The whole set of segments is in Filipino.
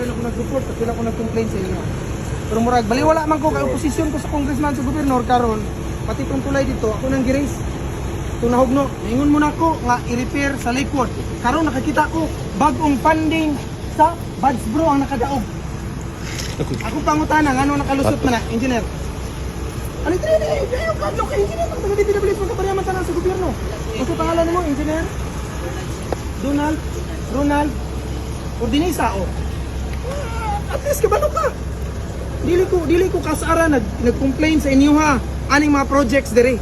sila na ako nag-report, at sila ako nag-complain sa inyo. Pero murag, baliwala man ko kay oposisyon ko sa congressman sa gobernador karon pati tong tulay dito, ako nang giris. Itong nahugno, ingon mo na ko nga i-repair sa likod. Karon nakakita ko bagong funding sa Buds Bro ang nakadaog. Ako pangutana, nga ano nakalusot man na, engineer. Ano ito yun? Eh, kadlo ka, engineer. Ang taga DPWS mo kaparyaman tanan sa gobyerno. Kasi pangalan mo, engineer? Donald? Ronald? Ordinisa, o. At least, kabalo ka. Dili ko, dili ko kasara nag, nag-complain sa inyo ha. Aning mga projects dere.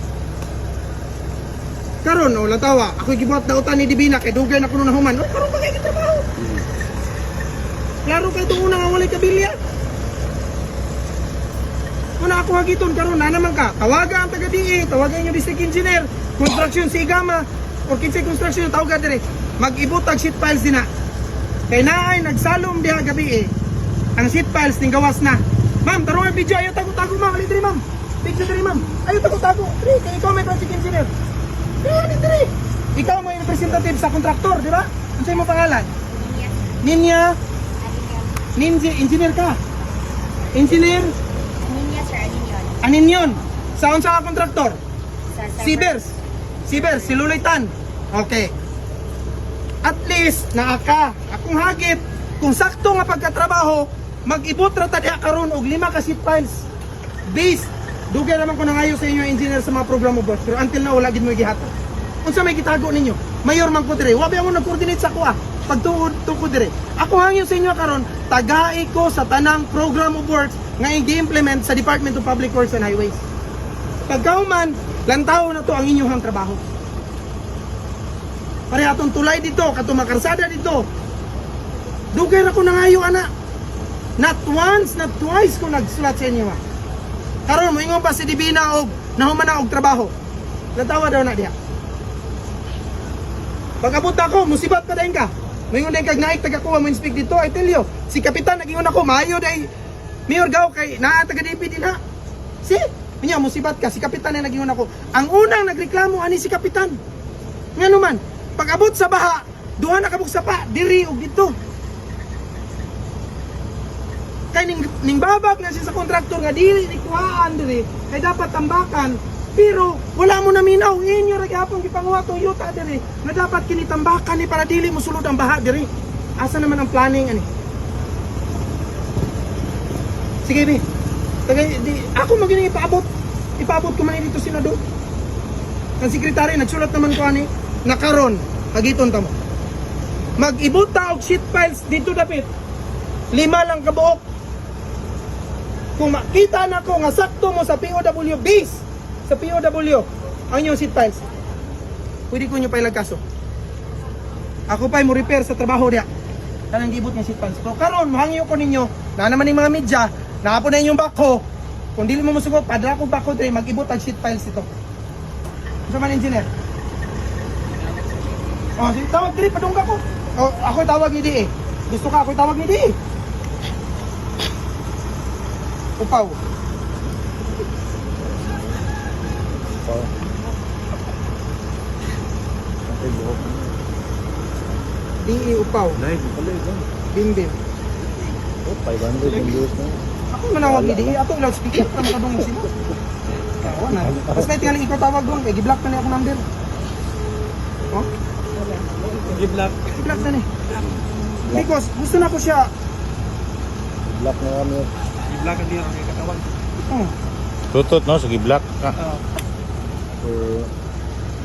Karon, o, latawa. Ako gibuhat na utan ni Divina, kay dugay na ko nung nahuman. O, karon ba kayo trabaho? Klaro itong unang nga walay kabilya. Kung ako hagiton karon na naman ka, tawaga ang taga DE, tawagan yung district engineer, construction si Igama, or kinsay construction yung tawagan dire. Mag-ibot tag sheet files din na. Kay naay nagsalom diha gabi eh. Ang sheet files ning gawas na. Ma'am, tarong ang video ayo tago-tago ma'am, ali diri ma'am. Picture diri ma'am. Ayo tago-tago. Diri, kay ikaw may project engineer. Diri, diri. Ikaw mo yung representative sa kontraktor, di ba? Ano sa'yo mo pangalan? Ninya. Ninja, engineer ka. Engineer, Ninya, sir. Ano yun? anin yun? Saan sa kontraktor? Sa. Sibers. Sibers, si Lulitan. Okay. At least, naaka. Akong hagit, kung sakto nga pagkatrabaho, mag-ibot ra ta karon og lima ka sheet files. Base, dugay naman ko nangayo sa inyo engineer sa mga programa boss, pero until na wala gid mo gihatag. Unsa may gitago ninyo? Mayor man ko dire. Wa ba mo nag-coordinate sa kuha? Pagtuod tuko dire. Ako hangyo sa inyo karon, tagai ko sa tanang program of works nga i-implement sa Department of Public Works and Highways. Pagkauman, lantaw na to ang inyong trabaho. Parehitong tulay dito, kato makarsada dito. Dugay ra ko nangayo ana. Not once, not twice ko nagsulat sa inyo. Karon mo ingon pa si Divina og nahuman na og trabaho. Lantawa daw na diha. Pagabot ako, musibat pa dahin ka. Moingon din kag naik taga kuha mo inspect dito, I tell you. Si kapitan nagingon ako, maayo day. Mayor gaw kay naa taga DP din ha. Si, minya musibat ka, si kapitan na nagingon ako. Ang unang nagreklamo ani si kapitan. Ngano man, pag abot sa baha, duha na kabuk sa pa, diri og dito. Kay ning, ning babag na siya sa kontraktor nga dili ni kuhaan diri, kay dapat tambakan. Pero wala mo na minaw, inyo ra gyapon gipanguha tong yuta diri. Nga dapat kini tambakan ni para dili mo sulod ang baha diri. Asa naman ang planning ani? Sige, bi. Tagay, di, ako magiging ipaabot. Ipaabot ko man dito senador. Ang sekretary, nagsulat naman ko ani, nakaron, hagiton ta mo. Mag-ibot ta og sheet files dito dapit. Lima lang kabuok. Kung makita na ko nga sakto mo sa POW base, sa POW, ang inyong seat files, pwede ko nyo pailag kaso. Ako pa'y mo repair sa trabaho niya. Kanang gibot ng seat files. So karon mahangyo ko ninyo, na naman yung mga media, nakapon na inyong bako, kung dili mo musugot, padala ko bako dre, mag-ibot ang sheet files ito. Sa man engineer? Oh, sige, tawag diri, padungga ko. Oh, ako tawag ni Di eh. Gusto ka, ako tawag ni Di eh. Upaw. Ate buhok. Di eh, upaw. Live pala ito. Bimbim. Oh, 500 yung views na. Ako manawag ni Di eh. Ato loudspeaker para makadungog sila. Kawa na. Tapos may tingaling ikaw tawag doon. Kaya giblock na ako number. Oh? G-Block. Giblock na niya. Because gusto na ko siya. Block na kami. Black ang diyan ang katawan. Oh. Tutot no, sige black. Ah. For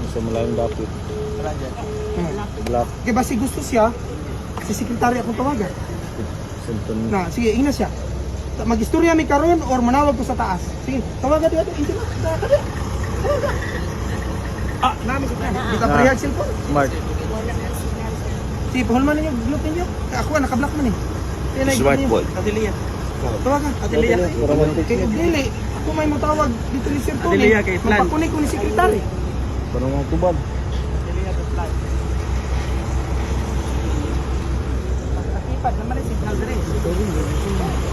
sa malayong dapit. oh. Block. Kaya basi gusto siya, si sekretary akong tawagan. Na, sige, ina siya. Ta- Mag-istorya mi karon or manawag ko sa taas. Sige, tawagan dito. Hindi na. Tawagan. Ah, namin sa taas. Di ka Na. parehag cellphone. Smart. Wala na signal, sir. Sige, pahulman ninyo, glut ninyo. Ako, nakablock man eh. Kaya na- Smart ninyo. boy. Atelia. Tawagan. Atelia. Kaya dili, ako may matawag dito ni Sir Tony. Atelia kay Plan. Magpakunik ko ni sekretary. Parang mga flag. Nakipad naman ang signal diri.